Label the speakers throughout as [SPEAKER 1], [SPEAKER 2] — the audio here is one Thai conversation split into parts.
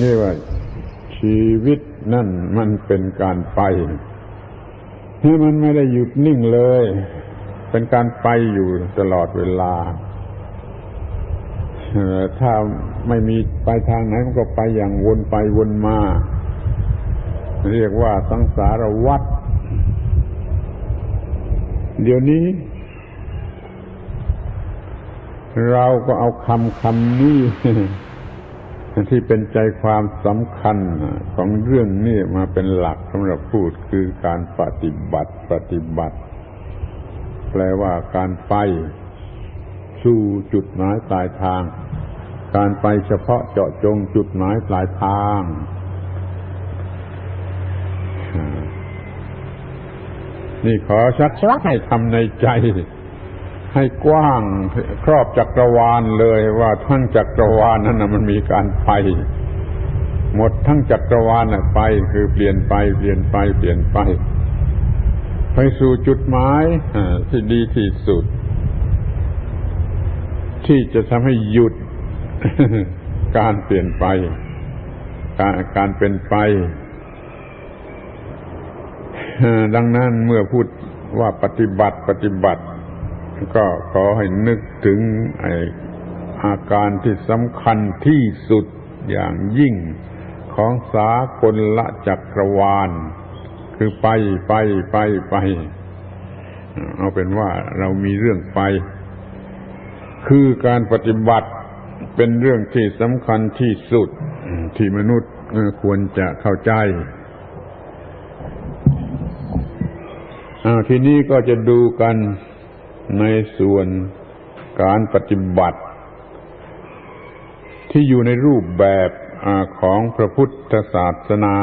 [SPEAKER 1] นี่ว่า ชีวิตนั่นมันเป็นการไปที่มันไม่ได้หยุดนิ่งเลย เป็นการไปอยู่ตลอดเวลาถ้าไม่มีไปทางไหนมันก็ไปอย่างวนไปวนมา เรียกว่าสังสารวัฏเดี๋ยวนี้ เราก็เอาคำคำนี้ ที่เป็นใจความสำคัญของเรื่องนี้มาเป็นหลักสำหรับพูดคือการปฏิบัติปฏิบัติ แปลว่าการไปสู่จุดหมายปลายทาง การไปเฉพาะเจาะจงจุดหมายปลายทางนี่ขอชัดชัดให้ทำในใจ ให้กว้างครอบจักรวาลเลยว่าทั้งจักรวาลนั้นนะมันมีการไป หมดทั้งจักรวาลนะไป คือเปลี่ยนไปเปลี่ยนไปเปลี่ยนไป ไปสู่จุดหมายที่ดีที่สุด ที่จะทำให้หยุดการเปลี่ยนไป การการเป็นไปดังนั้นเมื่อพูดว่าปฏิบัติปฏิบัติ ก็ขอให้นึกถึงไออาการที่สำคัญที่สุดอย่างยิ่งของสากลละจักรวาล คือไปไปไปไป เอาเป็นว่าเรามีเรื่องไป คือการปฏิบัติเป็นเรื่องที่สำคัญที่สุดที่มนุษย์ควรจะเข้าใจอ้าทีนี้ก็จะดูกัน ในส่วนการปฏิบัติ ที่อยู่ในรูปแบบอของพระพุทธศาสนา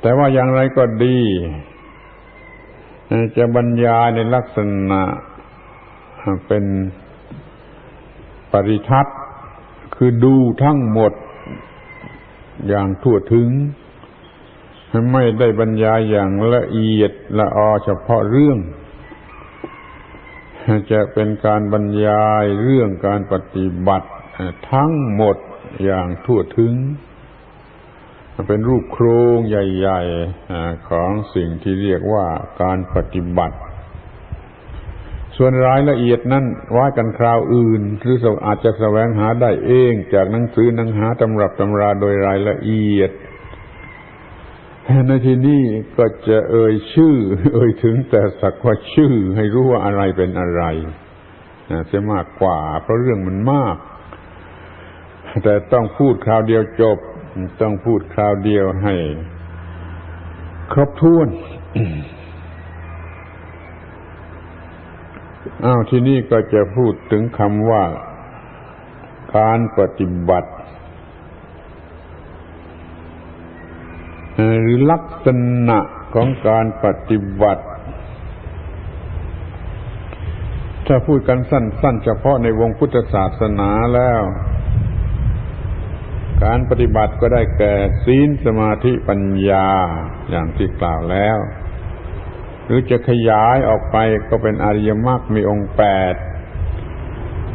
[SPEAKER 1] แต่ว่าอย่างไรก็ดี จะบรรยายในลักษณะเป็นปริทัศน์คือดูทั้งหมดอย่างทั่วถึง ไม่ได้บรรยายอย่างละเอียดละออเฉพาะเรื่อง จะเป็นการบรรยายเรื่องการปฏิบัติทั้งหมดอย่างทั่วถึง เป็นรูปโครงใหญ่ๆของสิ่งที่เรียกว่าการปฏิบัติ ส่วนรายละเอียดนั้นว่ากันคราวอื่น หรืออาจจะแสวงหาได้เองจากหนังสือหนังหาตำรับตำราโดยรายละเอียด ในที่นี้ก็จะเอ่ยชื่อ เอ่ยถึงแต่สักว่าชื่อ ให้รู้ว่าอะไรเป็นอะไรนะเสียมากกว่า เพราะเรื่องมันมาก แต่ต้องพูดคราวเดียวจบ ต้องพูดคราวเดียวให้ ครบถ้วนอ้าวที่นี่ก็จะพูดถึงคำว่า การปฏิบัติ ห รือลักษณะของการปฏิบัติ ถ้าพูดกันสั้น ๆ เฉพาะในวงพุทธศาสนาแล้ว การปฏิบัติก็ได้แก่ศีลสมาธิปัญญาอย่างที่กล่าวแล้ว หรือจะขยายออกไปก็เป็นอริยมรรคมีองค์แปด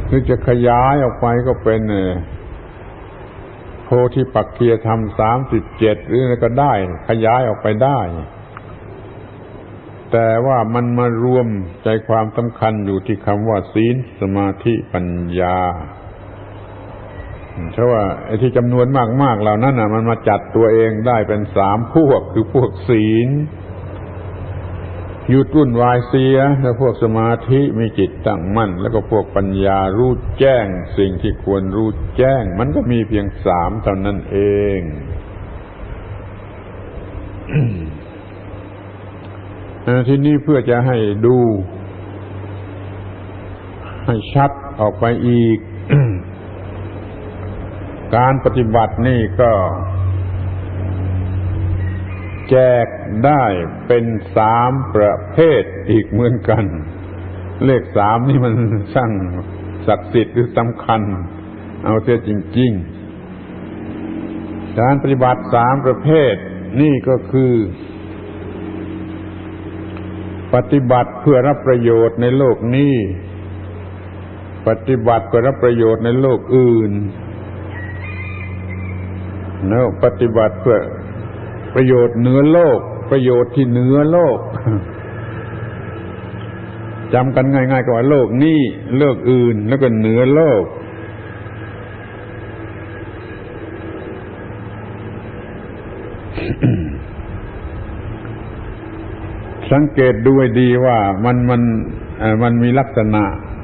[SPEAKER 1] หรือจะขยายออกไปก็เป็น ธิปักเคียธรรมสามสิบเจ็ดหรืออะไรก็ได้ ขยายออกไปได้ แต่ว่ามันมารวมใจความสำคัญอยู่ที่คำว่า ศีลสมาธิปัญญาเพราะว่าไอ้ที่จำนวนมากๆเหล่านั้นน่ะ มันมาจัดตัวเองได้เป็นสามพวกคือพวกศีล หยุดรุ่นวายเสีย แล้วพวกสมาธิมีจิตตั้งมั่น แล้วก็พวกปัญญารู้แจ้ง สิ่งที่ควรรู้แจ้ง มันก็มีเพียงสามเท่านั้นเองที่นี่เพื่อจะให้ดู ให้ชัดออกไปอีก การปฏิบัตินี่ก็ แจก ได้เป็นสามประเภทอีกเหมือนกัน เลขสามนี่มันช่างศักดิ์สิทธิ์หรือสำคัญ เอาเสียจริง ๆ การปฏิบัติสามประเภท นี่ก็คือ ปฏิบัติเพื่อรับประโยชน์ในโลกนี้ ปฏิบัติเพื่อรับประโยชน์ในโลกอื่นแล้วปฏิบัติเพื่อประโยชน์เหนือโลก ประโยชน์ที่เหนือโลกจำกันง่ายๆก็ว่าโลกนี้โลกอื่นแล้วก็เหนือโลก สังเกตดูให้ดีว่ามันมันมันมีลักษณะ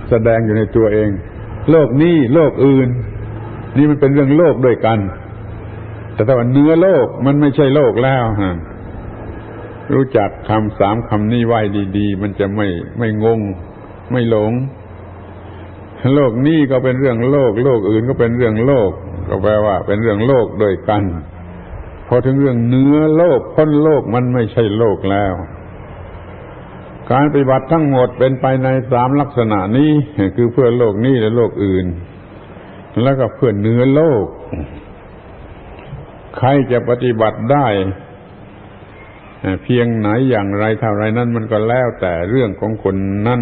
[SPEAKER 1] แสดงอยู่ในตัวเอง โลกนี้โลกอื่น นี่มันเป็นเรื่องโลกด้วยกัน แต่ถ้าว่าเนื้อโลกมันไม่ใช่โลกแล้วฮะ รู้จักคำสามคำนี้ไว้ดี ๆ มันจะไม่ไม่งง ไม่หลง โลกนี้ก็เป็นเรื่องโลก โลกอื่นก็เป็นเรื่องโลก ก็แปลว่า เป็นเรื่องโลกโดยกัน พอถึงเรื่องเนื้อโลกพ้นโลกมันไม่ใช่โลกแล้ว การปฏิบัติทั้งหมดเป็นไปในสามลักษณะนี้ คือเพื่อโลกนี้และโลกอื่น แล้วก็เพื่อเนื้อโลก ใครจะปฏิบัติได้ เพียงไหนอย่างไรเท่าไรนั้นมันก็แล้วแต่เรื่องของคนนั้น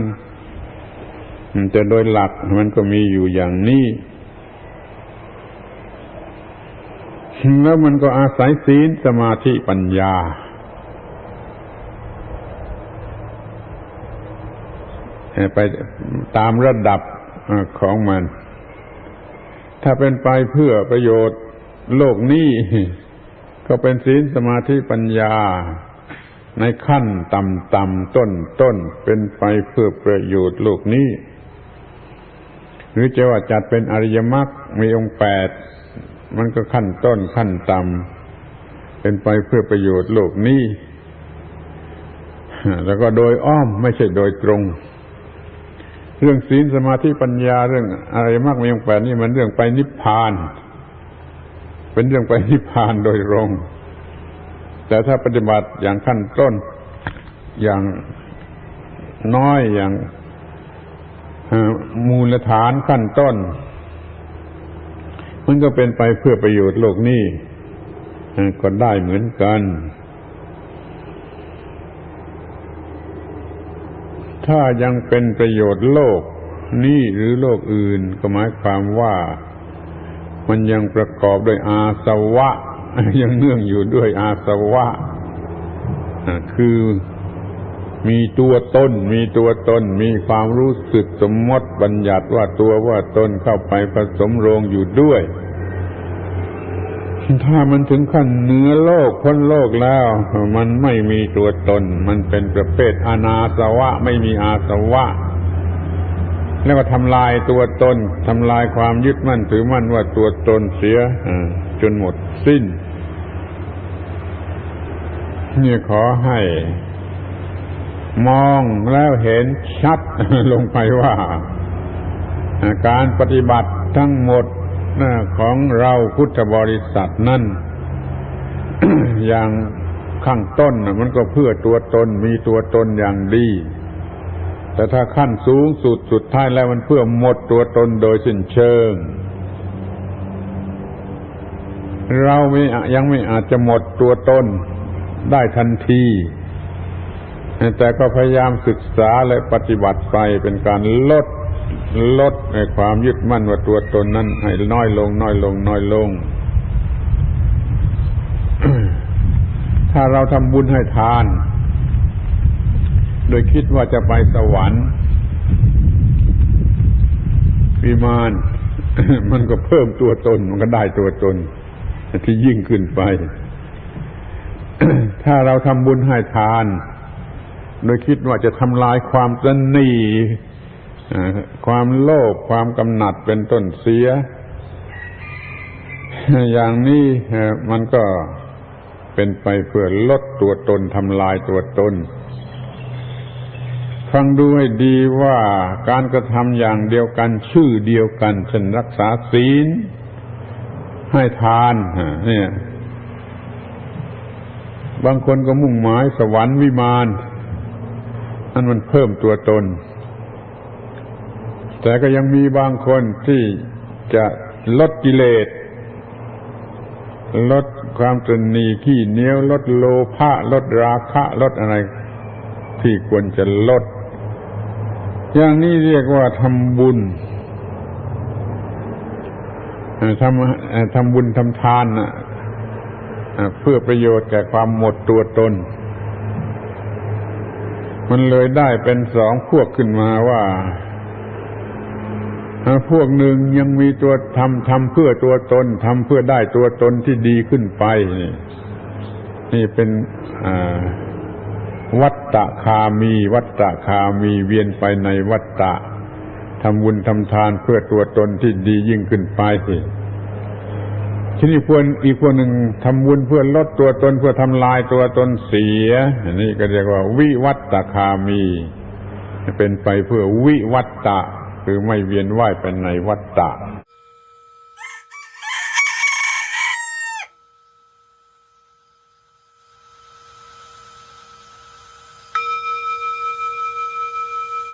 [SPEAKER 1] แต่โดยหลักมันก็มีอยู่อย่างนี้แล้วมันก็อาศัยศีลสมาธิปัญญา ไปตามระดับของมัน ถ้าเป็นไปเพื่อประโยชน์โลกนี้ ก็เป็นศีลสมาธิปัญญา ในขั้นต่ำๆต้นต้นเป็นไปเพื่อประโยชน์โลกนี้ หรือจะว่าจัดเป็นอริยมรรคมีองค์แปดมันก็ขั้นต้นขั้นต่ำเป็นไปเพื่อประโยชน์โลกนี้ แล้วก็โดยอ้อมไม่ใช่โดยตรง เรื่องศีลสมาธิปัญญาเรื่องอริยมรรคมีองค์แปดนี่มันเรื่องไปนิพพาน เป็นเรื่องไปนิพพานโดยตรง แต่ถ้าปฏิบัติอย่างขั้นต้น อย่างน้อยอย่างมูลฐานขั้นต้น มันก็เป็นไปเพื่อประโยชน์โลกนี้ก็ได้เหมือนกัน ถ้ายังเป็นประโยชน์โลกนี้หรือโลกอื่นก็หมายความว่า มันยังประกอบด้วยอาสวะ ยังเนื่องอยู่ด้วยอาสวะคือมีตัวตน มีตัวตน มีความรู้สึกสมมติบัญญัติว่าตัวว่าตนเข้าไปผสมโรงอยู่ด้วย ถ้ามันถึงขั้นเนื้อโลกพ้นโลกแล้ว มันไม่มีตัวตน มันเป็นประเภทอนาสวะ ไม่มีอาสวะ แล้วก็ทำลายตัวตนทำลายความยึดมั่นถือมั่นว่าตัวตนเสียจนหมดสิ้น นี่ขอให้ มองแล้วเห็นชัดลงไปว่า การปฏิบัติทั้งหมดของเราพุทธบริษัทนั่นอย่างข้างต้นมันก็เพื่อตัวตนมีตัวตนอย่างดี แต่ถ้าขั้นสูงสุดสุดท้ายแล้วมันเพื่อหมดตัวตนโดยสิ้นเชิง เราไม่ยังไม่อาจจะหมดตัวตน ได้ทันที แต่ก็พยายามศึกษาและปฏิบัติไปเป็นการลดลดในความยึดมั่นว่าตัวตนนั้นให้น้อยลง น้อยลง น้อยลง ถ้าเราทำบุญให้ทาน โดยคิดว่าจะไปสวรรค์วิมานมันก็เพิ่มตัวตน มันก็ได้ตัวตนที่ยิ่งขึ้นไป ถ้าเราทำบุญให้ทาน โดยคิดว่าจะทำลายความตนีความโลภความกำหนัดเป็นต้นเสีย อย่างนี้มันก็เป็นไปเพื่อลดตัวตนทำลายตัวตน ฟังดูให้ดีว่าการกระทำอย่างเดียวกันชื่อเดียวกันเช่นรักษาศีล ให้ทานเนี่ย บางคนก็มุ่งหมายสวรรค์วิมานอันมันเพิ่มตัวตน แต่ก็ยังมีบางคนที่จะลดกิเลส ลดความตนนีขี้เหนียว ลดโลภะลดราคะ ลดอะไรที่ควรจะลด อย่างนี้เรียกว่าทำบุญทำทำบุญทำทานนะอ่า เพื่อประโยชน์แก่ความหมดตัวตน มันเลยได้เป็นสองพวกขึ้นมาว่าพวกหนึ่งยังมีตัวทำทำเพื่อตัวตนทำเพื่อได้ตัวตนที่ดีขึ้นไป นี่นี่เป็นวัตตะคามี วัตตะคามีเวียนไปในวัตตะทำบุญทำทานเพื่อตัวตนที่ดียิ่งขึ้นไป ทีนี้พวรอีกพวกหนึ่งทำบุญเพื่อลดตัวตนเพื่อทำลายตัวตนเสียนี่ก็เรียกว่า วิวัตตคามี เป็นไปเพื่อวิวัตตะคือไม่เวียนว่ายไปในวัตตะ